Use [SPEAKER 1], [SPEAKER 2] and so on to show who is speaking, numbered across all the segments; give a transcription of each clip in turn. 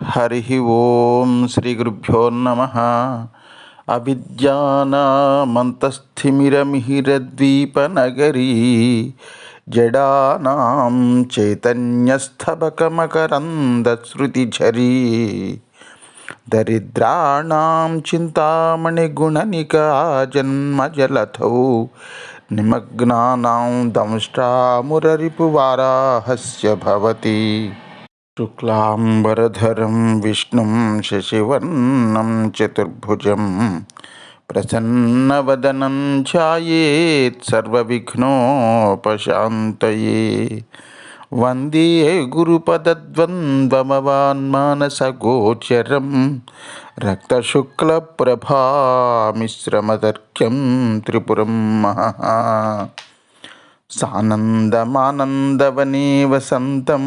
[SPEAKER 1] హరి ఓం శ్రీ గురుభ్యో నమ. అవిద్యానామంతస్థిమిరమిహిరద్వీపనగరీ జడానాం చైతన్యస్థబకమకరందశ్రుతిఝరీ దరిద్రాణం చింతామణిగుణనికా జన్మజలథౌ నిమగ్నానాం దంష్ట్రామురరిపువారాహస్య భవతి. శుక్లాంబరధరం విష్ణుం శశివర్ణం చతుర్భుజం ప్రసన్నవదనం ఛాయేత్ సర్వవిఘ్నోపశాంతయే వందే గురుపదద్వంద్వమవాన్మానసగోచరం రక్తశుక్లప్రభామిశ్రమదర్క్యం త్రిపురం మహా సానందమానందవనే వసంతం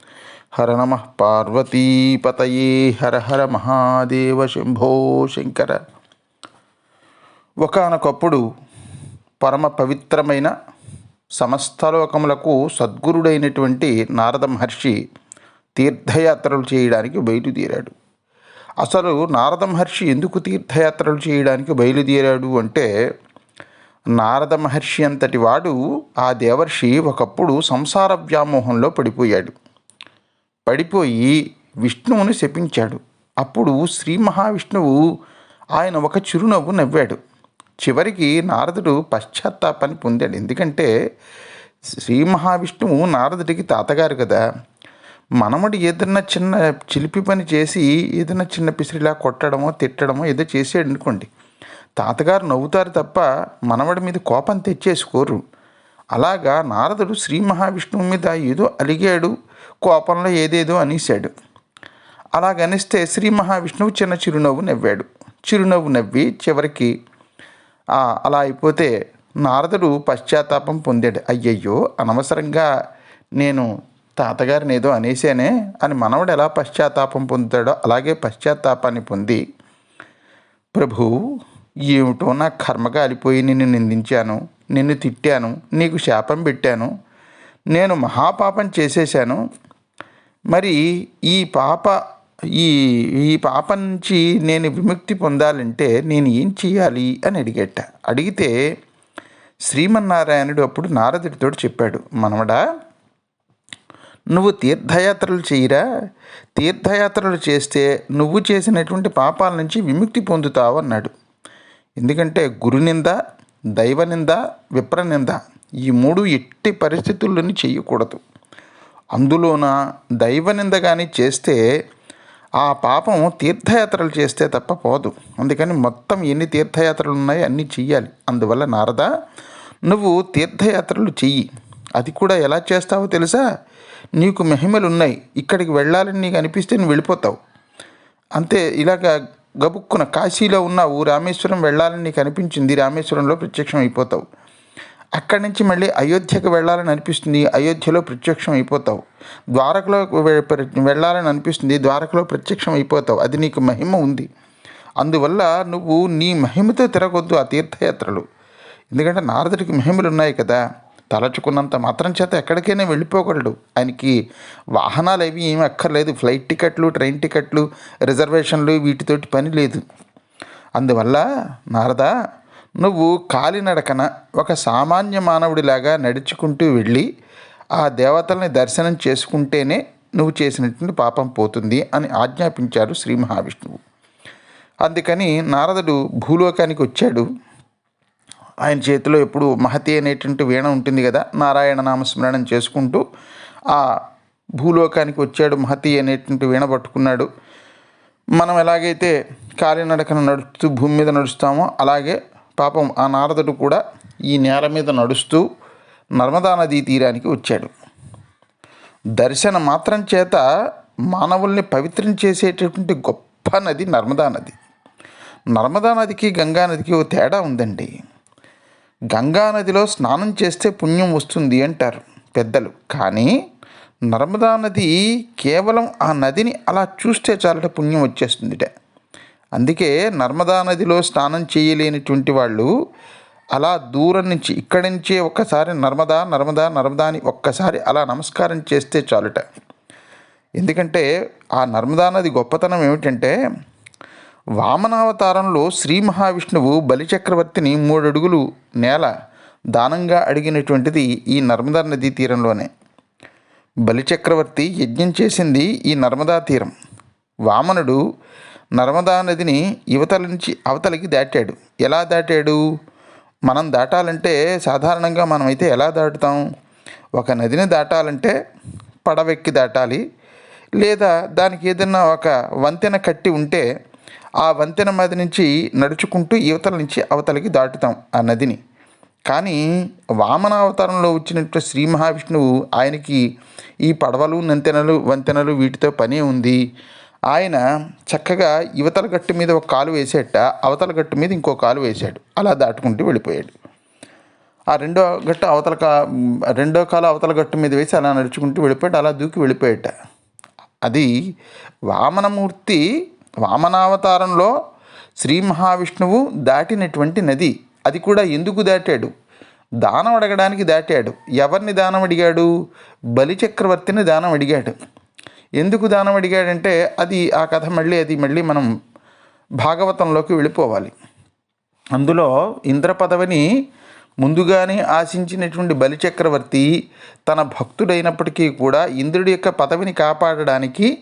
[SPEAKER 1] హర నమ పార్వతీపతయే హర హర మహాదేవ శంభో శంకర. ఒకనొకప్పుడు పరమ పవిత్రమైన సమస్తలోకములకు సద్గురుడైనటువంటి నారద మహర్షి తీర్థయాత్రలు చేయడానికి బయలుదేరాడు. అసలు నారద మహర్షి ఎందుకు తీర్థయాత్రలు చేయడానికి బయలుదేరాడు అంటే నారద మహర్షి అంతటి వాడు ఆ దేవర్షి ఒకప్పుడు సంసార వ్యామోహంలో పడిపోయాడు. పడిపోయి విష్ణువుని శపించాడు. అప్పుడు శ్రీ మహావిష్ణువు ఆయన ఒక చిరునవ్వు నవ్వాడు. చివరికి నారదుడు పశ్చాత్తాపాన్ని పొందాడు. ఎందుకంటే శ్రీ మహావిష్ణువు నారదుడికి తాతగారు కదా. మనముడు ఏదైనా చిన్న చిలిపి పని చేసి ఏదైనా చిన్న పిసిరిలా కొట్టడమో తిట్టడమో ఏదో చేసాడు అనుకోండి. తాతగారు నవ్వుతారు తప్ప మనవడి మీద కోపం తెచ్చేసుకోరు. అలాగా నారదుడు శ్రీ మహావిష్ణువు మీద ఏదో అలిగాడు. కోపంలో ఏదేదో అనేశాడు. అలాగనిస్తే శ్రీ మహావిష్ణువు చిన్న చిరునవ్వు నవ్వాడు. చిరునవ్వు నవ్వి చివరికి అలా అయిపోతే నారదుడు పశ్చాత్తాపం పొందాడు. అయ్యయ్యో అనవసరంగా నేను తాతగారిని ఏదో అనేసానే అని మనవడు ఎలా పశ్చాత్తాపం పొందుతాడో అలాగే పశ్చాత్తాపాన్ని పొంది ప్రభు ఏమిటో నా కర్మ కాలిపోయి నిన్ను నిందించాను నిన్ను తిట్టాను నీకు శాపం పెట్టాను నేను మహాపాపం చేసేశాను మరి ఈ పాప ఈ ఈ పాప నుంచి నేను విముక్తి పొందాలంటే నేను ఏం చేయాలి అని అడిగేట. అడిగితే శ్రీమన్నారాయణుడు అప్పుడు నారదుడితో చెప్పాడు మనవడా నువ్వు తీర్థయాత్రలు చేయరా? తీర్థయాత్రలు చేస్తే నువ్వు చేసినటువంటి పాపాల నుంచి విముక్తి పొందుతావు అన్నాడు. ఎందుకంటే గురునింద దైవనింద విప్రనింద ఈ మూడు ఎట్టి పరిస్థితుల్లోని చేయకూడదు. అందులోన దైవనింద కానీ చేస్తే ఆ పాపం తీర్థయాత్రలు చేస్తే తప్ప పోదు. అందుకని మొత్తం ఎన్ని తీర్థయాత్రలు ఉన్నాయో అన్నీ చెయ్యాలి. అందువల్ల నారద నువ్వు తీర్థయాత్రలు చెయ్యి. అది కూడా ఎలా చేస్తావో తెలుసా? నీకు మహిమలు ఉన్నాయి ఇక్కడికి వెళ్ళాలని నీకు అనిపిస్తే నువ్వు వెళ్ళిపోతావు. అంతే ఇలాగ గబుక్కున కాశీలో ఉన్నావు రామేశ్వరం వెళ్ళాలని నీకు అనిపించింది రామేశ్వరంలో ప్రత్యక్షం అయిపోతావు అక్కడి నుంచి మళ్ళీ అయోధ్యకు వెళ్ళాలని అనిపిస్తుంది. అయోధ్యలో ప్రత్యక్షం అయిపోతావు. ద్వారకలో వెళ్ళాలని అనిపిస్తుంది. ద్వారకలో ప్రత్యక్షం అయిపోతావు. అది నీకు మహిమ ఉంది. అందువల్ల నువ్వు నీ మహిమతో తిరగొద్దు ఆ తీర్థయాత్రలు. ఎందుకంటే నారదుడికి మహిమలు ఉన్నాయి కదా. తలచుకున్నంత మాత్రం చేత ఎక్కడికైనా వెళ్ళిపోగలడు. ఆయనకి వాహనాలు అవి ఏమి అక్కర్లేదు. ఫ్లైట్ టికెట్లు ట్రైన్ టికెట్లు రిజర్వేషన్లు వీటితోటి పని లేదు. అందువల్ల నారదా నువ్వు కాలినడకన ఒక సామాన్య మానవుడిలాగా నడుచుకుంటూ వెళ్ళి ఆ దేవతల్ని దర్శనం చేసుకుంటేనే నువ్వు చేసినటువంటి పాపం పోతుంది అని ఆజ్ఞాపించారు శ్రీ మహావిష్ణువు. అందుకని నారదుడు భూలోకానికి వచ్చాడు. ఆయన చేతిలో ఎప్పుడు మహతి అనేటువంటి వీణ ఉంటుంది కదా నారాయణ నామస్మరణం చేసుకుంటూ ఆ భూలోకానికి వచ్చాడు మహతి అనేటువంటి వీణ పట్టుకున్నాడు. మనం ఎలాగైతే కాలినడకన నడుస్తూ భూమి మీద నడుస్తామో అలాగే పాపం ఆ నారదుడు కూడా ఈ నేల మీద నడుస్తూ నర్మదా నదీ తీరానికి వచ్చాడు. దర్శన మాత్రం చేత మానవుల్ని పవిత్రం చేసేటటువంటి గొప్ప నది నర్మదా నది. నర్మదా నదికి గంగా నదికి ఓ తేడా ఉందండి. గంగా నదిలో స్నానం చేస్తే పుణ్యం వస్తుంది అంటారు పెద్దలు. కానీ నర్మదా నది కేవలం ఆ నదిని అలా చూస్తే చాలట పుణ్యం వచ్చేస్తుందిట. అందుకే నర్మదా నదిలో స్నానం చేయలేనటువంటి వాళ్ళు అలా దూరం నుంచి ఇక్కడి నుంచే ఒక్కసారి నర్మదా నర్మదా నర్మదా అని ఒక్కసారి అలా నమస్కారం చేస్తే చాలుట. ఎందుకంటే ఆ నర్మదా నది గొప్పతనం ఏమిటంటే వామనావతారంలో శ్రీ మహావిష్ణువు బలిచక్రవర్తిని మూడడుగులు నేల దానంగా అడిగినటువంటిది ఈ నర్మదా నదీ తీరంలోనే. బలిచక్రవర్తి యజ్ఞం చేసింది ఈ నర్మదా తీరం. వామనుడు నర్మదా నదిని యువతల నుంచి అవతలికి దాటాడు. ఎలా దాటాడు? మనం దాటాలంటే సాధారణంగా మనమైతే ఎలా దాటుతాం? ఒక నదిని దాటాలంటే పడవెక్కి దాటాలి. లేదా దానికి ఏదైనా ఒక వంతెన కట్టి ఉంటే ఆ వంతెన మీద నుంచి నడుచుకుంటూ యువతల నుంచి అవతలికి దాటుతాం ఆ నదిని. కానీ వామన అవతారంలో వచ్చినట్టు శ్రీ మహావిష్ణువు ఆయనకి ఈ పడవలు నంతెనలు వంతెనలు వీటితో పని ఉంది. ఆయన చక్కగా యువతల గట్టు మీద ఒక కాలు వేసేట అవతల గట్టు మీద ఇంకో కాలు వేశాడు. అలా దాటుకుంటూ వెళ్ళిపోయాడు. ఆ రెండో గట్టు అవతల కా రెండో కాలు అవతల గట్టు మీద వేసి అలా నడుచుకుంటూ వెళ్ళిపోయాడు అలా దూకి వెళ్ళిపోయాట. అది వామనమూర్తి వామనావతారంలో శ్రీ మహావిష్ణువు దాటినటువంటి నది. అది కూడా ఎందుకు దాటాడు? దానం అడగడానికి దాటాడు. ఎవరిని దానం అడిగాడు? బలిచక్రవర్తిని దానం అడిగాడు. ఎందుకు దానం అడిగాడంటే అది ఆ కథ మళ్ళీ అది మళ్ళీ మనం భాగవతంలోకి వెళ్ళిపోవాలి. అందులో ఇంద్ర పదవిని ముందుగానే ఆశించినటువంటి బలిచక్రవర్తి తన భక్తుడైనప్పటికీ కూడా ఇంద్రుడి యొక్క పదవిని కాపాడడానికి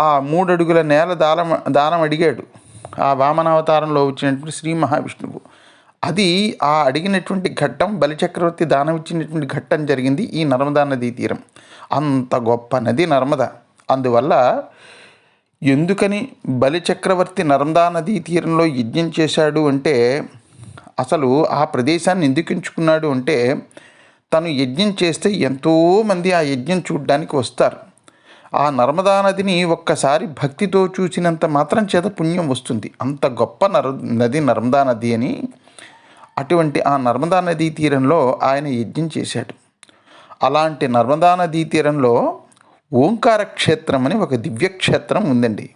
[SPEAKER 1] ఆ మూడడుగుల నేల దానం దానం అడిగాడు. ఆ వామనావతారంలో వచ్చినటువంటి శ్రీ మహావిష్ణువు. అది ఆ అడిగినటువంటి ఘట్టం బలిచక్రవర్తి దానం ఇచ్చినటువంటి ఘట్టం జరిగింది ఈ నర్మదా నదీ తీరం. అంత గొప్ప నది నర్మదా. అందువల్ల ఎందుకని బలిచక్రవర్తి నర్మదా నదీ తీరంలో యజ్ఞం చేశాడు అంటే అసలు ఆ ప్రదేశాన్ని ఎందుకు ఎంచుకున్నాడు అంటే తను యజ్ఞం చేస్తే ఎంతోమంది ఆ యజ్ఞం చూడడానికి వస్తారు. ఆ నర్మదా నదిని ఒక్కసారి భక్తితో చూసినంత మాత్రం చేత పుణ్యం వస్తుంది. అంత గొప్ప నర్ నది నర్మదా నది అని అటువంటి ఆ నర్మదా నదీ తీరంలో ఆయన యజ్ఞం చేశాడు. అలాంటి నర్మదా నదీ తీరంలో ఓంకార క్షేత్రం అని ఒక దివ్యక్షేత్రం ఉందండి.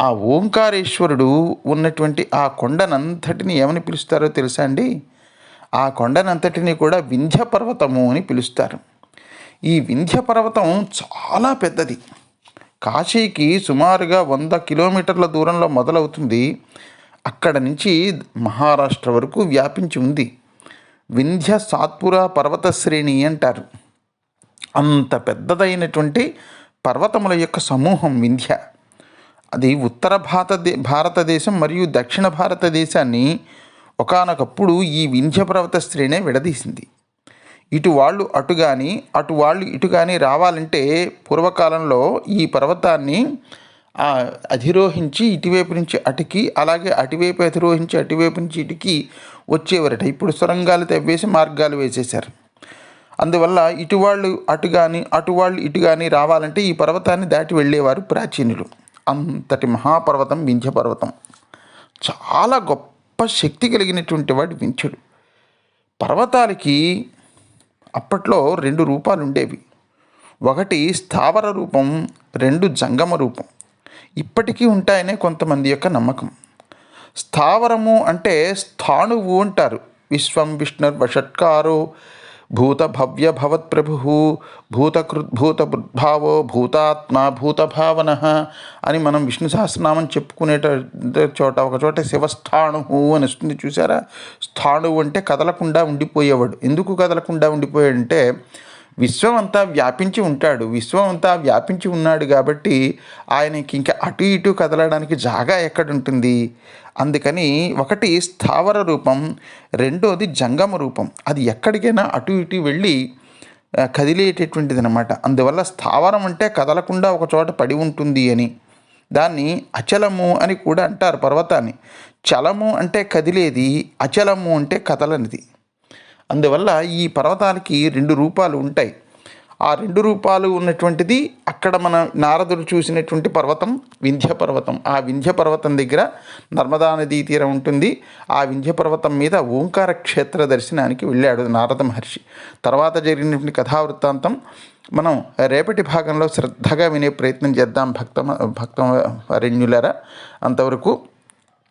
[SPEAKER 1] ఆ ఓంకారేశ్వరుడు ఉన్నటువంటి ఆ కొండనంతటిని ఏమని పిలుస్తారో తెలుసా అండి? ఆ కొండనంతటిని కూడా వింధ్య పర్వతము అని పిలుస్తారు. ఈ వింధ్య పర్వతం చాలా పెద్దది. కాశీకి సుమారుగా వంద కిలోమీటర్ల దూరంలో మొదలవుతుంది. అక్కడ నుంచి మహారాష్ట్ర వరకు వ్యాపించి ఉంది. వింధ్య సాత్పుర పర్వత శ్రేణి అంటారు. అంత పెద్దదైనటువంటి పర్వతముల యొక్క సమూహం వింధ్య. అది ఉత్తర భారత భారతదేశం మరియు దక్షిణ భారతదేశాన్ని ఒకనొకప్పుడు ఈ వింధ్య పర్వత శ్రేణి విడదీసింది. ఇటు వాళ్ళు అటు కానీ అటు వాళ్ళు ఇటు కానీ రావాలంటే పూర్వకాలంలో ఈ పర్వతాన్ని అధిరోహించి ఇటువైపు నుంచి అటుకి అలాగే అటువైపు అధిరోహించి అటువైపు నుంచి ఇటుకి వచ్చేవారట. ఇప్పుడు సొరంగాలు తవ్వేసి మార్గాలు వేసేశారు. అందువల్ల ఇటువాళ్ళు అటు కానీ అటువాళ్ళు ఇటు కానీ రావాలంటే ఈ పర్వతాన్ని దాటి వెళ్ళేవారు ప్రాచీనులు. అంతటి మహాపర్వతం వింధ్య పర్వతం చాలా గొప్ప శక్తి కలిగినటువంటి వాడు వింధ్యుడు. పర్వతాలకి అప్పట్లో రెండు రూపాలు ఉండేవి. ఒకటి స్థావర రూపం రెండు జంగమ రూపం. ఇప్పటికీ ఉంటాయనే కొంతమంది యొక్క నమ్మకం. స్థావరము అంటే స్థాణువు అంటారు. విశ్వం విష్ణుర్ వషట్కారో భవ్య భవత్ భూతాత్మ భూతభావన అని మనం విష్ణు సహస్రనామం చెప్పుకునేట చోట ఒక చోట శివస్థాణు అని వస్తుంది చూసారా? స్థాణువు అంటే కదలకుండా ఉండిపోయేవాడు. ఎందుకు కదలకుండా ఉండిపోయాడంటే విశ్వం అంతా వ్యాపించి ఉంటాడు. విశ్వం అంతా వ్యాపించి ఉన్నాడు కాబట్టి ఆయనకి ఇంకా అటు ఇటు కదలడానికి జాగా ఎక్కడుంటుంది? అందుకని ఒకటి స్థావర రూపం రెండోది జంగమ రూపం. అది ఎక్కడికైనా అటు ఇటు వెళ్ళి కదిలేటటువంటిది అనమాట అందువల్ల స్థావరం అంటే కదలకుండా ఒక చోట పడి ఉంటుంది అని. దాన్ని అచలము అని కూడా అంటారు పర్వతాన్ని. చలము అంటే కదిలేది అచలము అంటే కదలనిది. అందువల్ల ఈ పర్వతాలకి రెండు రూపాలు ఉంటాయి. ఆ రెండు రూపాలు ఉన్నటువంటిది అక్కడ మన నారదుడు చూసినటువంటి పర్వతం వింధ్య పర్వతం. ఆ వింధ్య పర్వతం దగ్గర నర్మదా నదీ తీరం ఉంటుంది. ఆ వింధ్య పర్వతం మీద ఓంకార క్షేత్ర దర్శనానికి వెళ్ళాడు నారద మహర్షి. తర్వాత జరిగినటువంటి కథావృత్తాంతం మనం రేపటి భాగంలో శ్రద్ధగా వినే ప్రయత్నం చేద్దాం భక్త భక్త అరణ్యులరా అంతవరకు